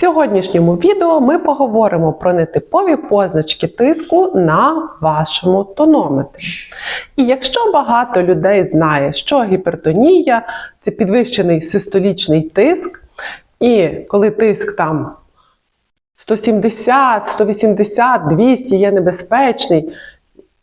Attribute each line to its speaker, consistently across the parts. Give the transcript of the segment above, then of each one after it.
Speaker 1: сьогоднішньому відео ми поговоримо про нетипові позначки тиску на вашому тонометрі. І якщо багато людей знає, що гіпертонія це підвищений систолічний тиск, і коли тиск там 170, 180, 200 є небезпечний,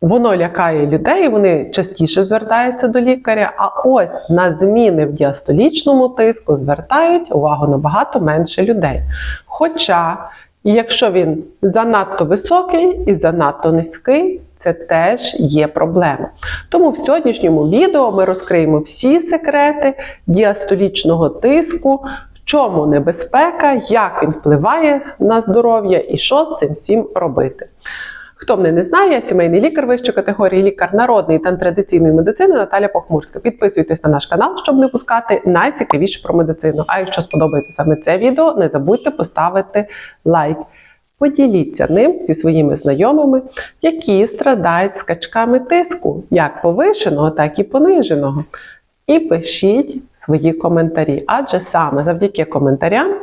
Speaker 1: Воно лякає людей, вони частіше звертаються до лікаря. А ось на зміни в діастолічному тиску звертають увагу набагато менше людей. Хоча, якщо він занадто високий і занадто низький, це теж є проблема. Тому в сьогоднішньому відео ми розкриємо всі секрети діастолічного тиску, в чому небезпека, як він впливає на здоров'я і що з цим всім робити. Хто мене не знає, я сімейний лікар вищої категорії, лікар народної та традиційної медицини Наталя Похмурська. Підписуйтесь на наш канал, щоб не пускати найцікавіше про медицину. А якщо сподобається саме це відео, не забудьте поставити лайк. Поділіться ним зі своїми знайомими, які страдають скачками тиску, як повишеного, так і пониженого. І пишіть свої коментарі, адже саме завдяки коментарям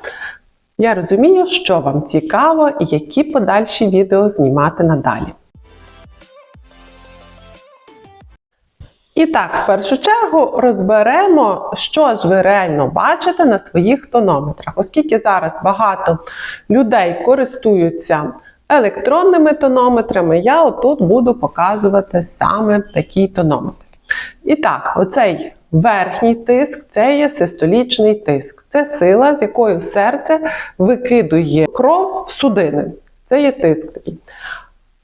Speaker 1: я розумію, що вам цікаво і які подальші відео знімати надалі. І так, в першу чергу розберемо, що ж ви реально бачите на своїх тонометрах, оскільки зараз багато людей користуються електронними тонометрами, я отут буду показувати саме такий тонометр. І так, оцей верхній тиск це є систолічний тиск. Це сила, з якою серце викидує кров в судини. Це є тиск такий.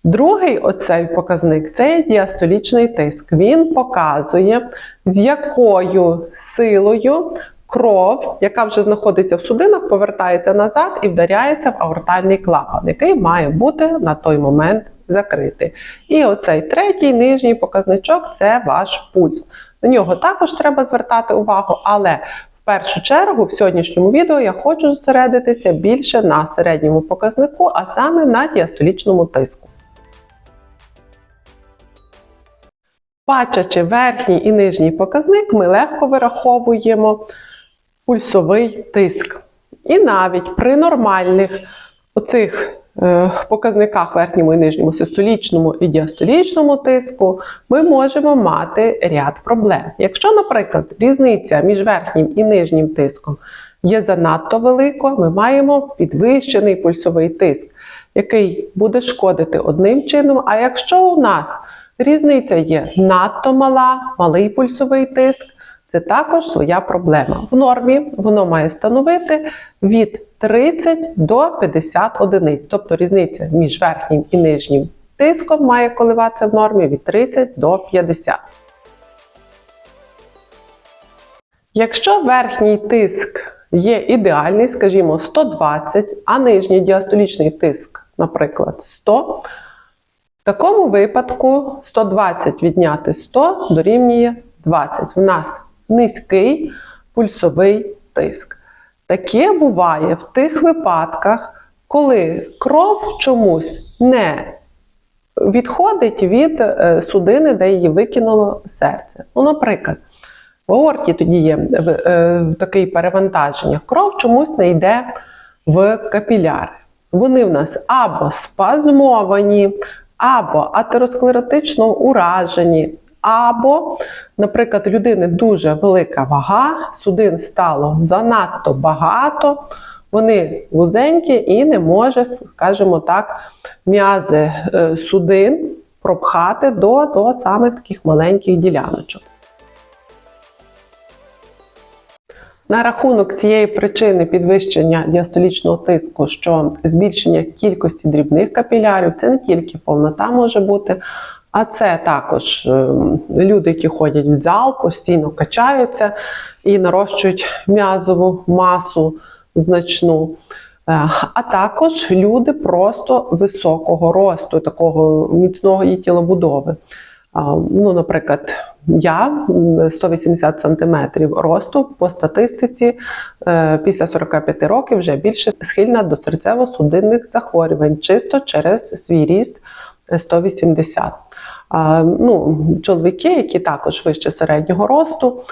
Speaker 1: Другий оцей показник це є діастолічний тиск. Він показує, з якою силою кров, яка вже знаходиться в судинах, повертається назад і вдаряється в аортальний клапан, який має бути на той момент закритий. І оцей третій нижній показничок це ваш пульс. На нього також треба звертати увагу, але в першу чергу в сьогоднішньому відео я хочу зосередитися більше на середньому показнику, а саме на діастолічному тиску. Бачачи верхній і нижній показник, ми легко вираховуємо пульсовий тиск. І навіть при нормальних оцих е, показниках верхньому і нижньому систолічному і діастолічному тиску ми можемо мати ряд проблем. Якщо, наприклад, різниця між верхнім і нижнім тиском є занадто великою, ми маємо підвищений пульсовий тиск, який буде шкодити одним чином. А якщо у нас різниця є надто мала, малий пульсовий тиск, це також своя проблема. В нормі воно має становити від 30 до 50 одиниць, тобто різниця між верхнім і нижнім тиском має коливатися в нормі від 30 до 50. Якщо верхній тиск є ідеальний, скажімо, 120, а нижній діастолічний тиск, наприклад, 100, в такому випадку 120 відняти 100 дорівнює 20. У нас низький пульсовий тиск. Таке буває в тих випадках, коли кров чомусь не відходить від е, судини, де її викинуло серце. Ну, наприклад, в аорті тоді є е, таке перевантаження. Кров чомусь не йде в капіляри. Вони в нас або спазмовані, або атеросклеротично уражені, або, наприклад, у людини дуже велика вага, судин стало занадто багато, вони вузенькі і не може, скажімо так, м'язи е, судин пропхати до, до самих таких маленьких діляночок. На рахунок цієї причини підвищення діастолічного тиску, що збільшення кількості дрібних капілярів, це не тільки повнота може бути, а це також ем, люди, які ходять в зал, постійно качаються і нарощують м'язову масу значну. Е, а також люди просто високого росту, такого міцного її тілобудови. Ну, Наприклад, я 180 см росту по статистиці е, після 45 років вже більше схильна до серцево-судинних захворювань, чисто через свій ріст 180 ну, чоловіки, які також вище середнього росту,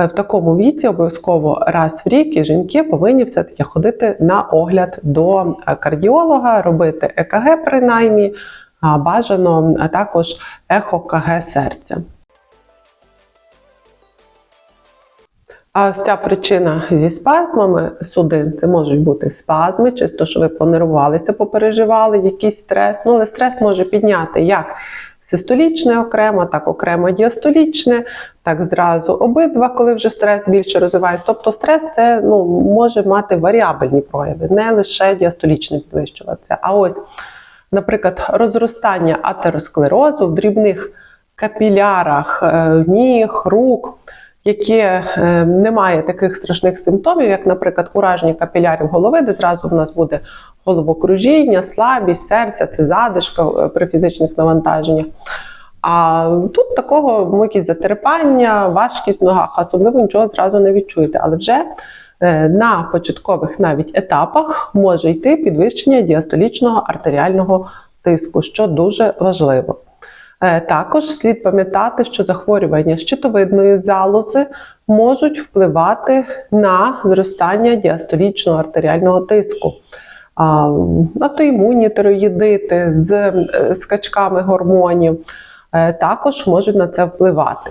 Speaker 1: е, в такому віці обов'язково раз в рік і жінки повинні все-таки ходити на огляд до е, кардіолога, робити ЕКГ принаймні, бажано а також ехо-КГ серця. А ось ця причина зі спазмами судин це можуть бути спазми, чисто, що ви понервувалися, попереживали, якийсь стрес. Ну, але стрес може підняти як систолічне окремо, так окремо діастолічне, так зразу обидва, коли вже стрес більше розвивається. Тобто стрес це ну, може мати варіабельні прояви, не лише діастолічне підвищуватися. А ось, наприклад, розростання атеросклерозу в дрібних капілярах е, ніг, рук яке е, не має таких страшних симптомів, як, наприклад, ураження капілярів голови, де зразу в нас буде головокружіння, слабість, серця, це задишка е, при фізичних навантаженнях. А тут такого якісь затерпання, важкість в ногах, особливо нічого зразу не відчуєте. Але вже е, на початкових навіть етапах може йти підвищення діастолічного артеріального тиску, що дуже важливо. Е, Також слід пам'ятати, що захворювання щитовидної залози можуть впливати на зростання діастолічного артеріального тиску. Автоімунні тироїдити з е, скачками гормонів е, також можуть на це впливати.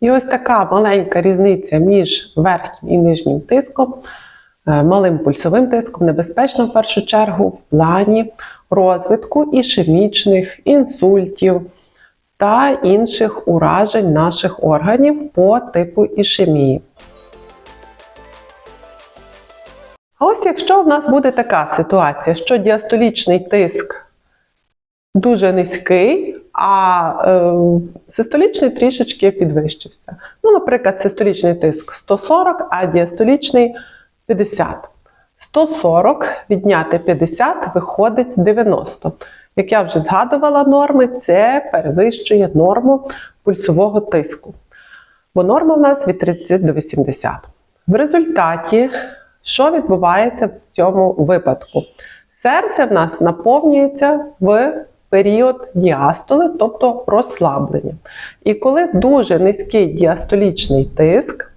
Speaker 1: І ось така маленька різниця між верхнім і нижнім тиском, е, малим пульсовим тиском небезпечна в першу чергу в плані розвитку ішемічних інсультів та інших уражень наших органів по типу ішемії. А ось якщо в нас буде така ситуація, що діастолічний тиск дуже низький, а е, систолічний трішечки підвищився. Ну, наприклад, систолічний тиск 140, а діастолічний 50. 140 відняти 50 виходить 90. Як я вже згадувала норми, це перевищує норму пульсового тиску. Бо норма в нас від 30 до 80. В результаті, що відбувається в цьому випадку? Серце в нас наповнюється в період діастоли, тобто розслаблення. І коли дуже низький діастолічний тиск,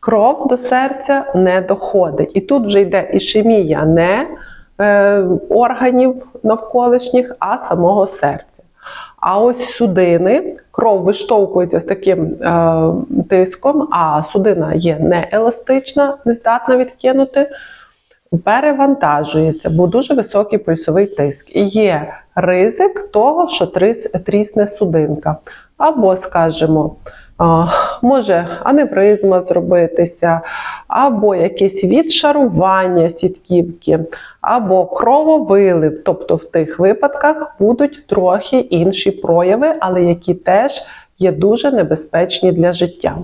Speaker 1: кров до серця не доходить. І тут вже йде ішемія не е, органів навколишніх, а самого серця. А ось судини, кров виштовхується з таким е, тиском, а судина є нееластична, не здатна відкинути, перевантажується, бо дуже високий пульсовий тиск. І є ризик того, що тріс, трісне судинка. Або, скажімо, може аневризма зробитися, або якесь відшарування сітківки, або крововилив. Тобто в тих випадках будуть трохи інші прояви, але які теж є дуже небезпечні для життя.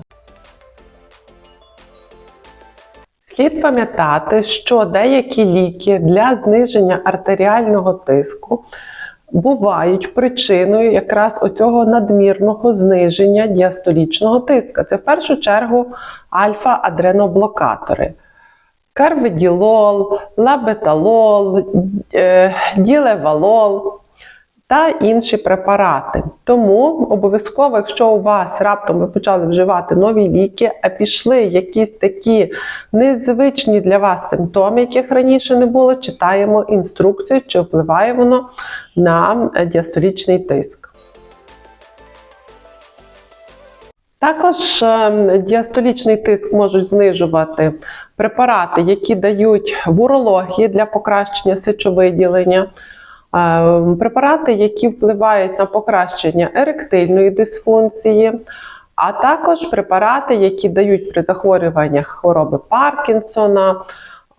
Speaker 1: Слід пам'ятати, що деякі ліки для зниження артеріального тиску бувають причиною якраз оцього надмірного зниження діастолічного тиска. Це в першу чергу альфа-адреноблокатори. Карведілол, лабеталол, е, ділевалол та інші препарати. Тому обов'язково, якщо у вас раптом ви почали вживати нові ліки, а пішли якісь такі незвичні для вас симптоми, яких раніше не було, читаємо інструкцію, чи впливає воно на діастолічний тиск. Також ем, діастолічний тиск можуть знижувати препарати, які дають в урології для покращення сечовиділення. Ем, препарати, які впливають на покращення еректильної дисфункції, а також препарати, які дають при захворюваннях хвороби Паркінсона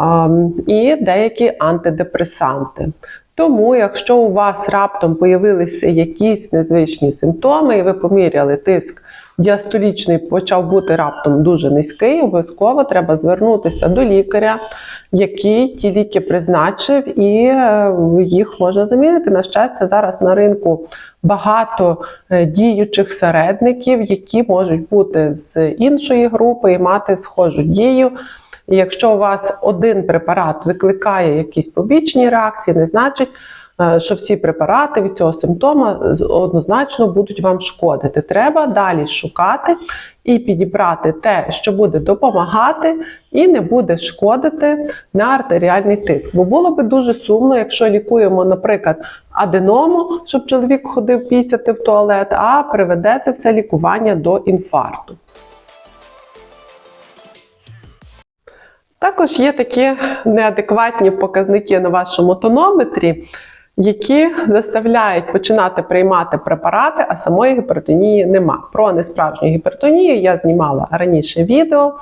Speaker 1: ем, і деякі антидепресанти. Тому, якщо у вас раптом появилися якісь незвичні симптоми, і ви поміряли тиск діастолічний почав бути раптом дуже низький, обов'язково треба звернутися до лікаря, який ті ліки призначив, і е, їх можна замінити. На щастя, зараз на ринку багато е, діючих середників, які можуть бути з іншої групи і мати схожу дію. Якщо у вас один препарат викликає якісь побічні реакції, не значить, що всі препарати від цього симптома з- однозначно будуть вам шкодити. Треба далі шукати і підібрати те, що буде допомагати і не буде шкодити на артеріальний тиск. Бо було би дуже сумно, якщо лікуємо, наприклад, аденому, щоб чоловік ходив пісяти в туалет, а приведе це все лікування до інфаркту. Також є такі неадекватні показники на вашому тонометрі, які заставляють починати приймати препарати, а самої гіпертонії нема. Про несправжню гіпертонію я знімала раніше відео,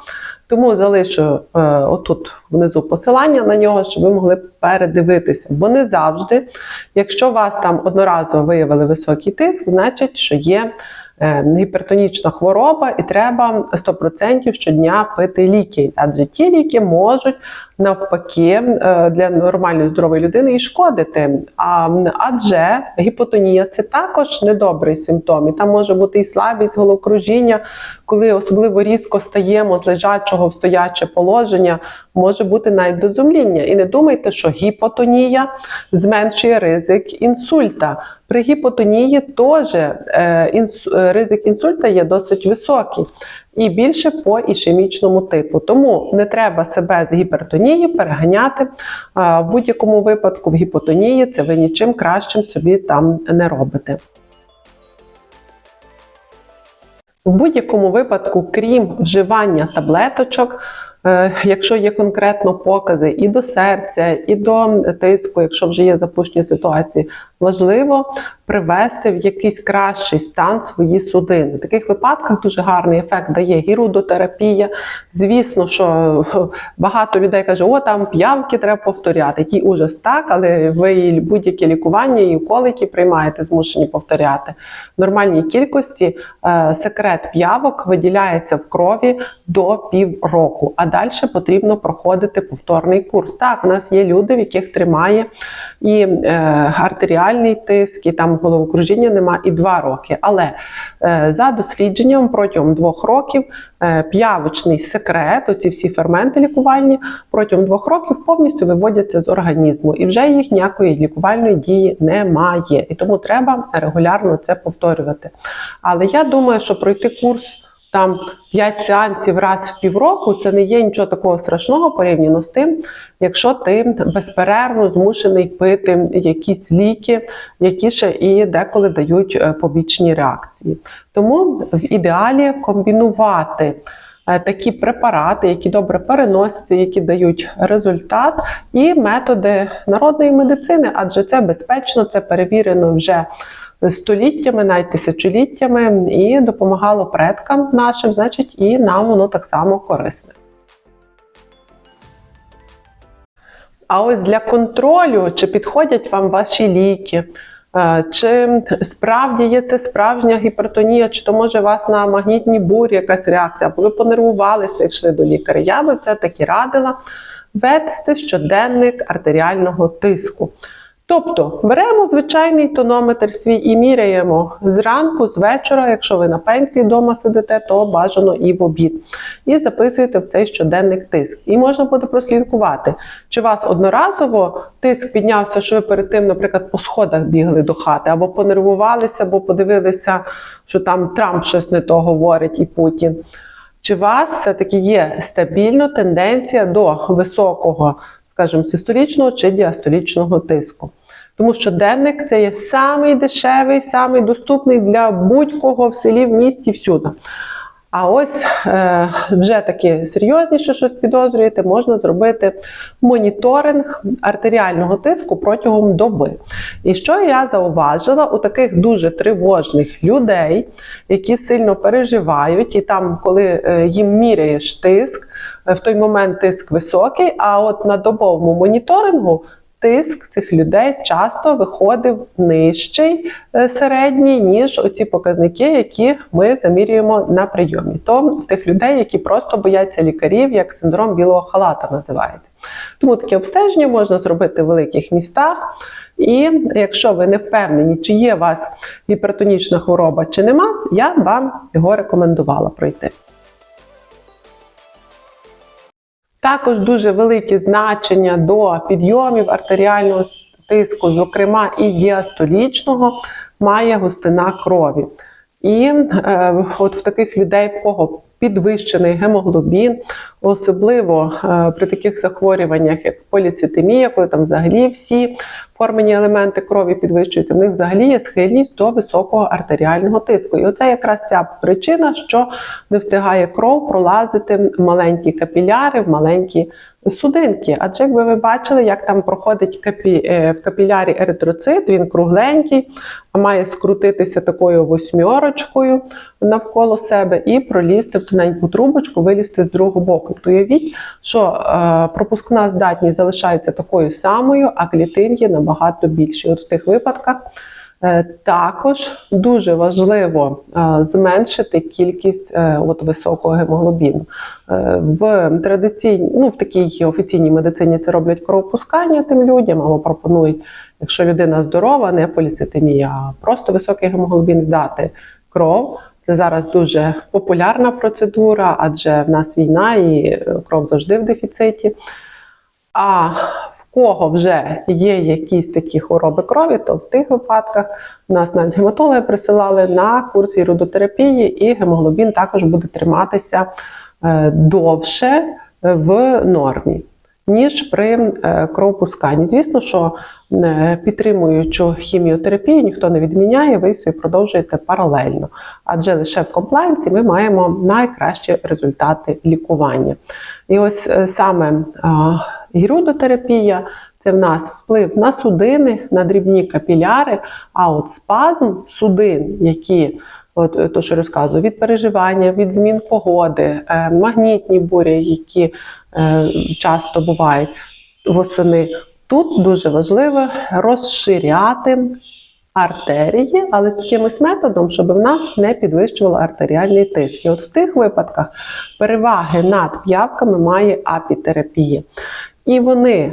Speaker 1: тому залишу е, отут внизу посилання на нього, щоб ви могли передивитися. Бо не завжди, якщо вас там одноразово виявили високий тиск, значить, що є гіпертонічна хвороба, і треба 100% щодня пити ліки. Адже ті ліки можуть навпаки е, для нормальної здорової людини і шкодити. А, адже гіпотонія це також недобрий симптом. І там може бути і слабість, головокружіння, коли особливо різко стаємо з лежачого в стояче положення, може бути навіть дозумління. І не думайте, що гіпотонія зменшує ризик інсульта. При гіпотонії теж е, інс, е, ризик інсульта є досить високий. І більше по ішемічному типу. Тому не треба себе з гіпертонії переганяти. В будь-якому випадку в гіпотонії це ви нічим кращим собі там не робите. В будь-якому випадку, крім вживання таблеточок, е, якщо є конкретно покази і до серця, і до тиску, якщо вже є запущені ситуації, важливо привести в якийсь кращий стан свої судини. В таких випадках дуже гарний ефект дає гірудотерапія. Звісно, що е, багато людей каже, о, там п'явки треба повторяти. Який ужас так, але ви будь-яке лікування і уколи, які приймаєте, змушені повторяти. В нормальній кількості е, секрет п'явок виділяється в крові до півроку, а далі потрібно проходити повторний курс. Так, у нас є люди, в яких тримає і е, артеріальний тиск, і там головокружіння нема і два роки. Але е, за дослідженням протягом двох років е, п'явочний секрет, оці всі ферменти лікувальні, протягом двох років повністю виводяться з організму, і вже їх ніякої лікувальної дії немає. І тому треба регулярно це повторювати. Але я думаю, що пройти курс. Там 5 сеансів раз в півроку це не є нічого такого страшного порівняно з тим, якщо ти безперервно змушений пити якісь ліки, які ще і деколи дають е, побічні реакції. Тому в ідеалі комбінувати е, такі препарати, які добре переносяться, які дають результат, і методи народної медицини, адже це безпечно, це перевірено вже століттями, навіть тисячоліттями, і допомагало предкам нашим, значить, і нам воно так само корисне. А ось для контролю, чи підходять вам ваші ліки, е, чи справді є це справжня гіпертонія, чи то може вас на магнітній бурі якась реакція, або ви понервувалися, як йшли до лікаря. Я би все-таки радила вести щоденник артеріального тиску. Тобто беремо звичайний тонометр свій і міряємо зранку, з вечора, якщо ви на пенсії вдома сидите, то бажано і в обід. І записуєте в цей щоденник тиск. І можна буде прослідкувати, чи у вас одноразово тиск піднявся, що ви перед тим, наприклад, по сходах бігли до хати, або понервувалися, або подивилися, що там Трамп щось не то говорить і Путін. Чи у вас все-таки є стабільна тенденція до високого, скажімо, систолічного чи діастолічного тиску? Тому що денник це є самий дешевий, самий доступний для будь-кого в селі, в місті, всюди. А ось е, вже таке серйозніше щось підозрюєте, можна зробити моніторинг артеріального тиску протягом доби. І що я зауважила у таких дуже тривожних людей, які сильно переживають, і там, коли е, їм міряєш тиск, е, в той момент тиск високий, а от на добовому моніторингу тиск цих людей часто виходив нижчий е, середній, ніж оці показники, які ми замірюємо на прийомі. То в тих людей, які просто бояться лікарів, як синдром білого халата називається. Тому таке обстеження можна зробити в великих містах. І якщо ви не впевнені, чи є у вас гіпертонічна хвороба, чи нема, я вам його рекомендувала пройти. Також дуже велике значення до підйомів артеріального тиску, зокрема і діастолічного, має густина крові. І е, от в таких людей, в кого підвищений гемоглобін, особливо е, при таких захворюваннях, як поліцитемія, коли там взагалі всі формені елементи крові підвищуються, в них взагалі є схильність до високого артеріального тиску. І оце якраз ця причина, що не встигає кров пролазити в маленькі капіляри, в маленькі судинки. Адже якби ви бачили, як там проходить капі... е, в капілярі еритроцит, він кругленький, має скрутитися такою восьмірочкою навколо себе і пролізти в тоненьку трубочку, вилізти з другого боку. То уявіть, що е, пропускна здатність залишається такою самою, а клітин є набагато більші. От в тих випадках. Е, Також дуже важливо е, зменшити кількість е, от високого гемоглобіну. В традиційній, ну в такій офіційній медицині це роблять кровопускання тим людям, або пропонують, якщо людина здорова, не поліцитемія, а просто високий гемоглобін здати кров. Це зараз дуже популярна процедура, адже в нас війна і кров завжди в дефіциті. А кого вже є якісь такі хвороби крові, то в тих випадках у нас навіть гематологи присилали на курс іродотерапії, і гемоглобін також буде триматися е, довше в нормі. Ніж при е, кровопусканні. Звісно, що е, підтримуючу хіміотерапію ніхто не відміняє, ви собі продовжуєте паралельно. Адже лише в комплайнсі ми маємо найкращі результати лікування. І ось е, саме гірудотерапія це в нас вплив на судини, на дрібні капіляри, а от спазм судин, які От е, то, що розказую, від переживання, від змін погоди, е, магнітні бурі, які е, часто бувають восени. Тут дуже важливо розширяти артерії, але якимось методом, щоб в нас не підвищувало артеріальний тиск. І от в тих випадках переваги над п'явками має апітерапія. І вони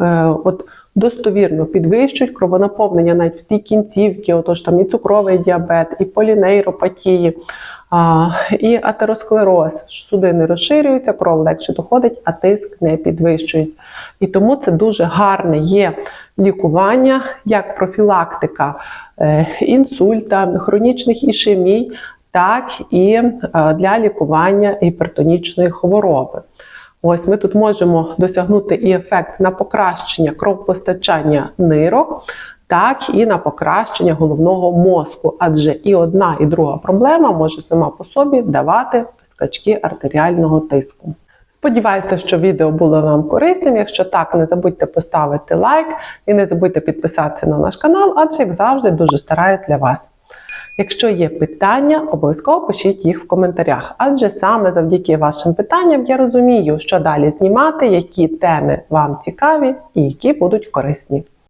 Speaker 1: е, от, достовірно підвищують кровонаповнення навіть в тій кінцівці, отож там і цукровий діабет, і полінейропатії, а, і атеросклероз. Судини розширюються, кров легше доходить, а тиск не підвищують. І тому це дуже гарне є лікування, як профілактика е, інсульта, хронічних ішемій, так і е, для лікування гіпертонічної хвороби. Ось ми тут можемо досягнути і ефект на покращення кровопостачання нирок, так і на покращення головного мозку. Адже і одна, і друга проблема може сама по собі давати скачки артеріального тиску. Сподіваюся, що відео було вам корисним. Якщо так, не забудьте поставити лайк і не забудьте підписатися на наш канал, адже, як завжди, дуже стараюсь для вас. Якщо є питання, обов'язково пишіть їх в коментарях, адже саме завдяки вашим питанням я розумію, що далі знімати, які теми вам цікаві і які будуть корисні.